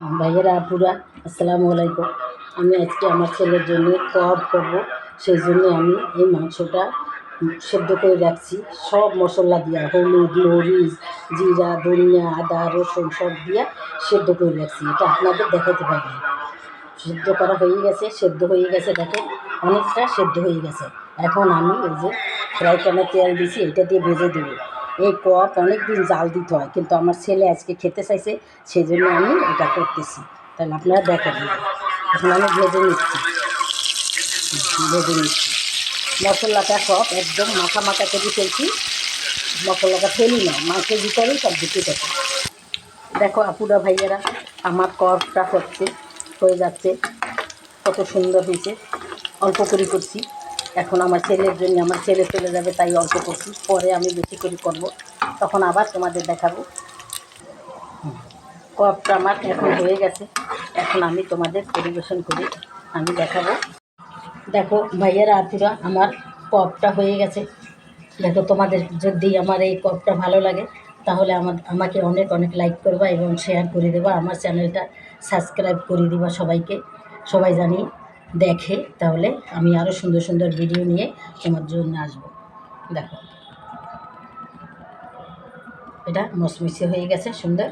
ভাইয়েরা, আপুরা, আসসালামু আলাইকুম। আমি আজকে আমার ছেলের জন্য কবাব করব। সেই জন্য আমি এই মাংসটা সেদ্ধ করে রাখছি। সব মশলা দিয়া, হলুদ, মরিচ, জিরা, ধনিয়া, আদা, রসুন সব দিয়া সেদ্ধ করে রাখছি। এটা আপনাদের দেখাতে পারি। সেদ্ধ করা হয়ে গেছে, সেদ্ধ হয়ে গেছে, দেখেন, অনেকটা সেদ্ধ হয়ে গেছে। এখন আমি এই যে ফ্রাই প্যানে তেল দিছি, এটা দিয়ে ভেজে দেবো। এই কপ অনেক দিন জাল দিতে হয়, কিন্তু আমার ছেলে আজকে খেতে চাইছে সেই জন্য আমি এটা করতেছি। তাহলে আপনারা দেখেন, এখন আমি ভেজে নিচ্ছি। ভেজে নিচ্ছি। মশলাটা সব একদম মাখা মাখা করে ফেলছি। মশলাটা ফেলি না মাছের ভিতরেই সব ঢুকে থাকে দেখো আপুরা ভাইয়েরা, আমার করটা হচ্ছে, হয়ে যাচ্ছে। কত সুন্দর হয়েছে। অল্প করে করছি। এখন আমার ছেলের জন্য আমার ছেলে চলে যাবে, তাই অল্প করছি। পরে আমি বেশি করে করব। তখন আবার তোমাদের দেখাবো। কপটা আমার এখন হয়ে গেছে। এখন আমি তোমাদের পরিবেশন করি, আমি দেখাবো। দেখো ভাইয়েরা, আপুরা, আমার কপটা হয়ে গেছে। দেখো তোমাদের যদি আমার এই কপটা ভালো লাগে, তাহলে আমার, আমাকে অনেক অনেক লাইক করবা এবং শেয়ার করে দেবা। আমার চ্যানেলটা সাবস্ক্রাইব করে দিবা সবাইকে। সবাই জানি দেখে তাহলে আমি আরও সুন্দর সুন্দর ভিডিও নিয়ে তোমার জন্য আসব। দেখো। এটা মচমিচে হয়ে গেছে, সুন্দর।